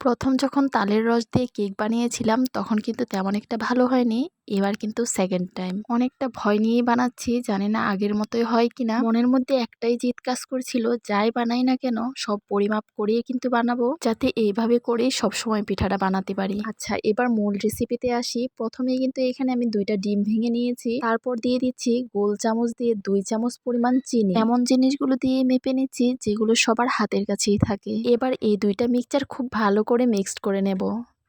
প্রথম যখন তালের রস দিয়ে কেক বানিয়েছিলাম তখন কিন্তু তেমন একটা ভালো হয়নি। এবার কিন্তু সেকেন্ড টাইম অনেকটা ভয় নিয়েই বানাচ্ছি, জানি না আগের মতোই হয় কিনা। মনের মধ্যে একটাই জিদ কাজ করছিল, যাই বানাই না কেন, সব পরিমাপ করিয়ে কিন্তু বানাবো, যাতে এইভাবে করেই সবসময় পিঠাটা বানাতে পারি। আচ্ছা এবার মূল রেসিপিতে আসি। প্রথমে কিন্তু এখানে আমি দুইটা ডিম ভেঙে নিয়েছি। তারপর দিয়ে দিচ্ছি গোল চামচ দিয়ে দুই চামচ পরিমাণ চিনি। এমন জিনিসগুলো দিয়ে মেপে নিচ্ছি, যেগুলো সবার হাতের কাছেই থাকে। এবার এই দুইটা মিক্সচার খুব ভালো করে মিক্সড করে নেব।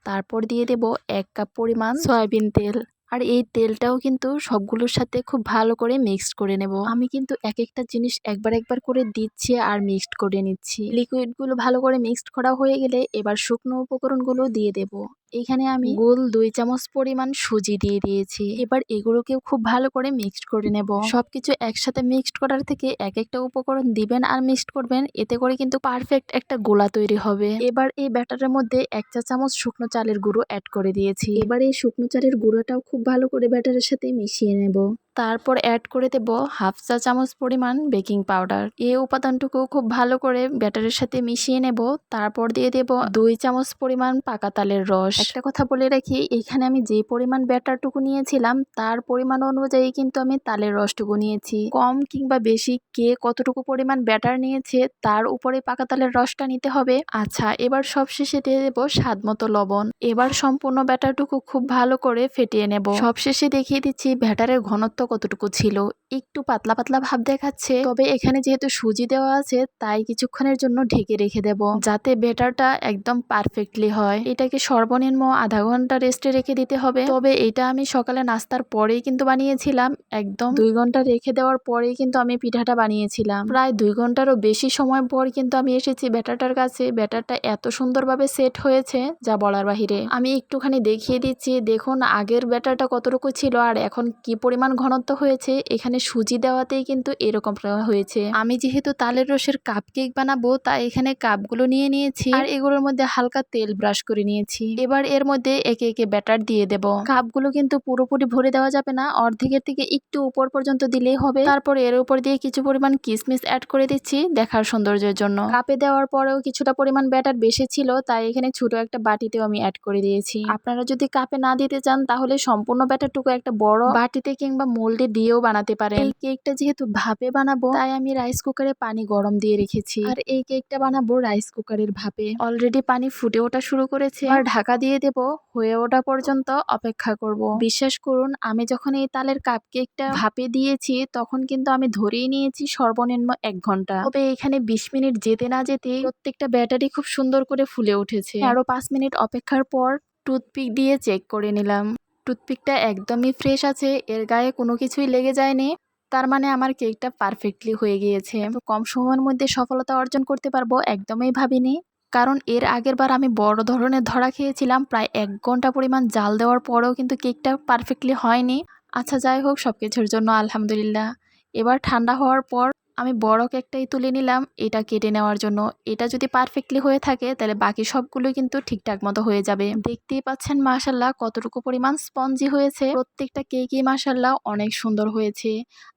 তারপর দিয়ে দেব এক কাপ পরিমাণ সয়াবিন তেল। আর এই তেলটাও কিন্তু সবগুলোর সাথে খুব ভালো করে মিক্সড করে নেব। আমি কিন্তু এক একটা জিনিস একবার একবার করে দিচ্ছি আর মিক্সড করে নিচ্ছি। লিকুইডগুলো ভালো করে মিক্সড করা হয়ে গেলে এবার শুকনো উপকরণগুলো দিয়ে দেব। এখানে আমি গোল দুই চামচ পরিমাণ সুজি দিয়ে দিয়েছি। এবার এগুলোকেও খুব ভালো করে মিক্সড করে নেব। সবকিছু একসাথে মিক্সড করার থেকে এক একটা উপকরণ দিবেন আর মিক্সড করবেন এতে করে কিন্তু পারফেক্ট একটা গোলা তৈরি হবে। এবার এই ব্যাটারের মধ্যে এক চা চামচ শুকনো চালের গুঁড়ো অ্যাড করে দিয়েছি। এবার এই শুকনো চালের গুঁড়োটাও খুব ভালো করে ব্যাটারের সাথে মিশিয়ে নেব। তারপর অ্যাড করে দেব হাফ চা চামচ পরিমাণ বেকিং পাউডার এই উপাদানটুকু খুব ভালো করে ব্যাটারের সাথে মিশিয়ে নেব। তারপর দিয়ে দেব দুই চামচ পরিমাণ পাকা তালের রস। একটা কথা বলে রাখি, এখানে আমি যে পরিমাণ ব্যাটারটুকু নিয়েছিলাম, তার পরিমাণ অনুযায়ী কিন্তু আমি তালের রসটুকু নিয়েছি। কম কিংবা বেশি কে কতটুকু পরিমাণ ব্যাটার নিয়েছে, তার উপরে পাকা তালের রসটা নিতে হবে। আচ্ছা এবার সব শেষে দিয়ে দেবো স্বাদ মতো লবণ। এবার সম্পূর্ণ ব্যাটারটুকু খুব ভালো করে ফেটিয়ে নেব। সব শেষে দেখিয়ে দিচ্ছি ব্যাটারের ঘনত্ব কতটুকু ছিল, একটু পাতলা পাতলা ভাব দেখাচ্ছে। তবে এখানে যেহেতু সুজি দেওয়া আছে, তাই কিছুক্ষণের জন্য ঢেকে রেখে দেব, যাতে ব্যাটারটা একদম পারফেক্টলি হয়। এটাকে সর্বনিম্ন আধা ঘণ্টা রেস্টে রেখে দিতে হবে। তবে এটা আমি সকালে নাস্তার পরেই কিন্তু বানিয়েছিলাম। একদম দুই ঘণ্টা রেখে দেওয়ার পরেই কিন্তু আমি পিঠাটা বানিয়েছিলাম। প্রায় দুই ঘন্টারও বেশি সময় পর কিন্তু আমি এসেছি ব্যাটারটার কাছে। ব্যাটারটা এত সুন্দরভাবে সেট হয়েছে, যা বলার বাহিরে। আমি একটুখানি দেখিয়ে দিচ্ছি, দেখুন আগের ব্যাটারটা কতটুকু ছিল আর এখন কি পরিমাণ ঘনত্ব হয়েছে, এখানে সুজি দেওয়াতেই কিন্তু এরকম হয়েছে। আমি যেহেতু তালের রসের কাপ কেক বানাবো, তাই এখানে কাপগুলো নিয়ে নিয়েছি আর এগুলোর মধ্যে হালকা তেল ব্রাশ করে নিয়েছি। এবার এর মধ্যে একে একে ব্যাটার দিয়ে দেব। কাপগুলো কিন্তু পুরোপুরি ভরে দেওয়া যাবে না, অর্ধেকের থেকে একটু উপর পর্যন্ত দিলেই হবে। তারপর এর উপর দিয়ে কিছু পরিমাণ কিসমিস অ্যাড করে দিচ্ছি দেখার সৌন্দর্যের জন্য। কাপে দেওয়ার পরেও কিছুটা পরিমাণ ব্যাটার বেশি ছিল, তাই এখানে ছোট একটা বাটিতেও আমি অ্যাড করে দিয়েছি। আপনারা যদি কাপে না দিতে চান, তাহলে সম্পূর্ণ ব্যাটারটুকু একটা বড় বাটিতে কিংবা মোল্ডে দিয়েও বানাতে পারেন। এই কেকটা যেহেতু ভাপে বানাবো তাই আমি রাইস কুকারে পানি গরম দিয়ে রেখেছি। আর এই কেকটা বানাবো রাইস কুকারের ভাপে। অলরেডি পানি ফুটে ওঠা শুরু করেছে। আর ঢাকা দিয়ে দেব হয়ে ওঠা পর্যন্ত অপেক্ষা করব। বিশ্বাস করুন আমি যখন এই তালের কাপ কেকটা ভাপে দিয়েছি তখন কিন্তু আমি ধরেই নিয়েছি সর্বনিম্ন এক ঘণ্টা। তবে এখানে বিশ মিনিট যেতে না যেতে প্রত্যেকটা ব্যাটারি খুব সুন্দর করে ফুলে উঠেছে। আরও পাঁচ মিনিট অপেক্ষার পর টুথপিক দিয়ে চেক করে নিলাম। টুথপিকটা একদমই ফ্রেশ আছে, এর গায়ে কোনো কিছুই লেগে যায়নি, তার মানে আমার কেকটা পারফেক্টলি হয়ে গিয়েছে। কম সময়ের মধ্যে সফলতা অর্জন করতে পারব একদমই ভাবিনি, কারণ এর আগের বার আমি বড় ধরনের ধরা খেয়েছিলাম, প্রায় এক ঘণ্টা পরিমাণ জাল দেওয়ার পরেও কিন্তু কেকটা পারফেক্টলি হয়নি। আচ্ছা যাই হোক সব কিছুর জন্য আলহামদুলিল্লাহ। এবার ঠান্ডা হওয়ার পর আমি বড় কেকটাই তুলে নিলাম, এটা কেটে নেওয়ার জন্য। এটা যদি পারফেক্টলি হয়ে থাকে, তাহলে বাকি সবগুলো কিন্তু ঠিকঠাক মতো হয়ে যাবে। দেখতেই পাচ্ছেন মাসাল্লাহ কতটুকু পরিমাণ স্পঞ্জি হয়েছে। প্রত্যেকটা কেকই মাসাল্লাহ অনেক সুন্দর হয়েছে।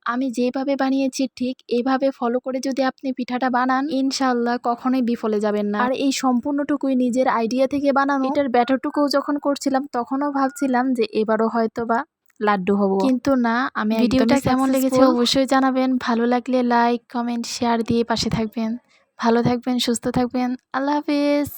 আমি যেভাবে বানিয়েছি, ঠিক এইভাবে ফলো করে যদি আপনি পিঠাটা বানান ইনশাল্লাহ কখনোই বিফলে যাবেন না। আর এই সম্পূর্ণটুকুই নিজের আইডিয়া থেকে বানানো, এটার ব্যাটারটুকুও যখন করছিলাম, তখনও ভাবছিলাম যে এবারও হয়তো বা লাড্ডু হব। কিন্তু না আমি ভিডিওটা কেমন লেগেছে অবশ্যই জানাবেন। ভালো লাগলে লাইক কমেন্ট শেয়ার দিয়ে পাশে থাকবেন। ভালো থাকবেন সুস্থ থাকবেন। আল্লাহ হাফিজ।